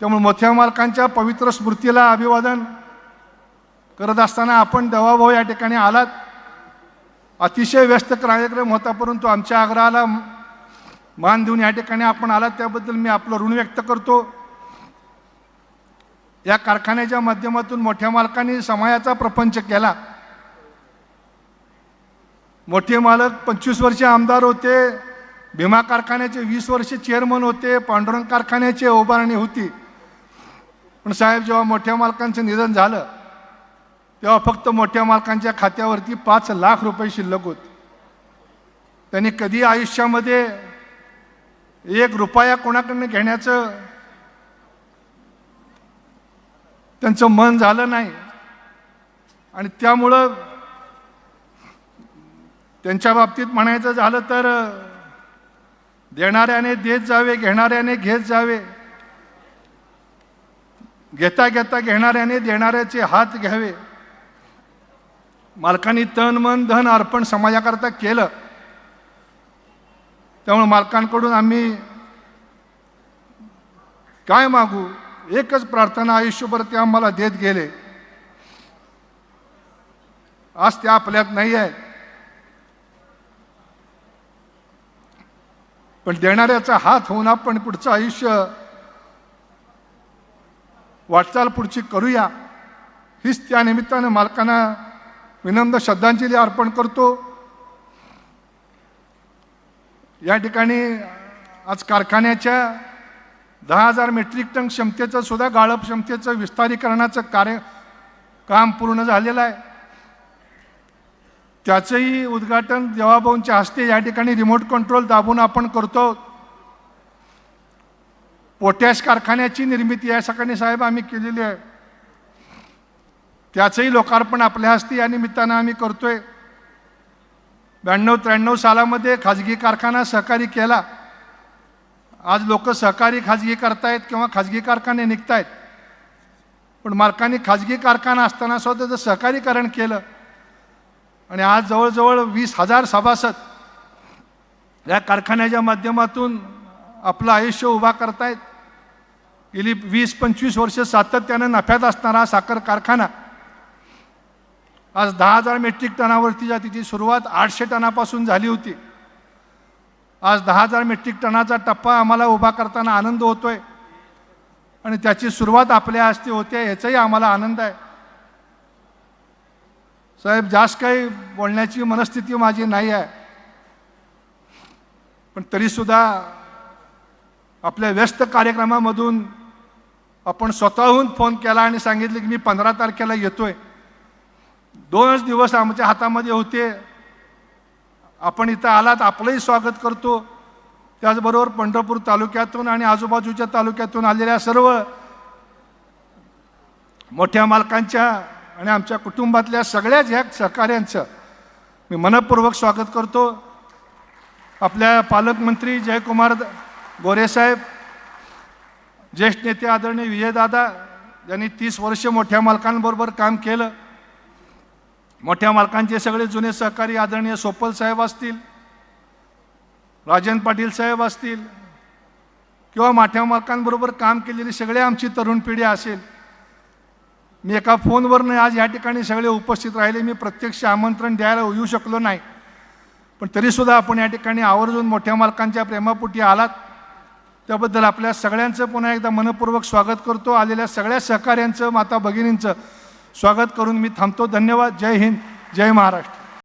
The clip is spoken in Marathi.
त्यामुळे मोठ्या मालकांच्या पवित्र स्मृतीला अभिवादन करत असताना आपण देवाभाऊ या ठिकाणी आलात. अतिशय व्यस्त कार्यक्रम होता परंतु आमच्या आग्रहाला मान देऊन या ठिकाणी आपण आलात. त्याबद्दल मी आपलं ऋण व्यक्त करतो. या कारखान्याच्या माध्यमातून मोठ्या मालकांनी समाजाचा प्रपंच केला. मोठे मालक पंचवीस वर्षे आमदार होते भीमा कारखान्याचे वीस वर्षे चेअरमन होते पांडुरंग कारखान्याचे उभारणी होती. पण साहेब जेव्हा मोठ्या मालकांचं निधन झालं तेव्हा फक्त मोठ्या मालकांच्या खात्यावरती पाच लाख रुपये शिल्लक होते. त्यांनी कधी आयुष्यामध्ये एक रुपया कोणाकडनं घेण्याचं त्यांचं मन झालं नाही. आणि त्यामुळं त्यांच्या बाबतीत म्हणायचं झालं तर देणाऱ्याने देत जावे घेणाऱ्याने घेत जावे. घेता घेता घेणाऱ्याने देणाऱ्याचे हात घ्यावे. मालकांनी तन मन धन अर्पण समाजाकरता केलं. त्यामुळे मालकांकडून आम्ही काय मागू? एकच प्रार्थना आयुष्यभर ते आम्हाला देत गेले. आज ते आपल्यात नाही आहेत पण देणाऱ्याचा हात होऊन आपण पुढचं आयुष्य वाटचाल पुढची करूया. हीच त्या निमित्तानं मालकांना विनम्र श्रद्धांजली अर्पण करतो. या ठिकाणी आज कारखान्याच्या दहा हजार मेट्रिक टन क्षमतेचं सुद्धा गाळप क्षमतेचं विस्तारीकरणाचं कार्य काम पूर्ण झालेलं आहे. त्याचंही उद्घाटन देवाभाऊंच्या हस्ते या ठिकाणी रिमोट कंट्रोल दाबून आपण करतो. पोटॅश कारखान्याची निर्मिती या सकाळी साहेब आम्ही केलेली आहे. त्याचंही लोकार्पण आपल्या हस्ते या निमित्तानं आम्ही करतोय. ब्याण्णव त्र्याण्णव सालामध्ये खाजगी कारखाना सहकारी केला. आज लोक सहकारी खाजगी करतायत किंवा खाजगी कारखाने निघतायत. पण मार्कांनी खाजगी कारखाना असताना सुद्धा त्याचं सहकारीकरण केलं. आणि आज जवळजवळ वीस हजार सभासद या कारखान्याच्या माध्यमातून आपलं आयुष्य उभा करतायत. गेली वीस पंचवीस वर्ष सातत्यानं नफ्यात असणारा साखर कारखाना. आज दहा हजार मेट्रिक टनावरतीच्या तिची सुरुवात आठशे टनापासून झाली होती. आज दहा हजार मेट्रिक टनाचा टप्पा आम्हाला उभा करताना आनंद होतोय. आणि त्याची सुरुवात आपल्या हस्ते होते याचाही आम्हाला आनंद आहे. साहेब जास्त काही बोलण्याची मनस्थिती माझी नाही आहे. पण तरीसुद्धा आपल्या व्यस्त कार्यक्रमामधून आपण स्वतःहून फोन केला आणि सांगितले की मी पंधरा तारखेला येतोय. दोनच दिवस आमच्या हातामध्ये होते. आपण इथं आलात आपलंही स्वागत करतो. त्याचबरोबर पंढरपूर तालुक्यातून आणि आजूबाजूच्या तालुक्यातून आलेल्या सर्व मोठ्या मालकांच्या आणि आमच्या कुटुंबातल्या सगळ्याच ह्या सहकाऱ्यांचं मी मनपूर्वक स्वागत करतो. आपल्या पालकमंत्री जयकुमार गोरेसाहेब ज्येष्ठ नेते आदरणीय विजयदादा यांनी तीस वर्ष मोठ्या मालकांबरोबर काम केलं. मोठ्या मालकांचे सगळे जुने सहकारी आदरणीय सोपल साहेब असतील राजन पाटील साहेब असतील किंवा मोठ्या मालकांबरोबर काम केलेली सगळे आमची तरुण पिढी असेल. मी एका फोनवरनं आज या ठिकाणी सगळे उपस्थित राहिले. मी प्रत्यक्ष आमंत्रण द्यायला येऊ शकलो नाही. पण तरीसुद्धा आपण या ठिकाणी आवर्जून मोठ्या मालकांच्या प्रेमापोटी आलात. त्याबद्दल आपल्या सगळ्यांचं पुन्हा एकदा मनपूर्वक स्वागत करतो. आलेल्या सगळ्या सहकार्यांचं माता भगिनींचं स्वागत करून मी थांबतो. धन्यवाद. जय हिंद. जय महाराष्ट्र.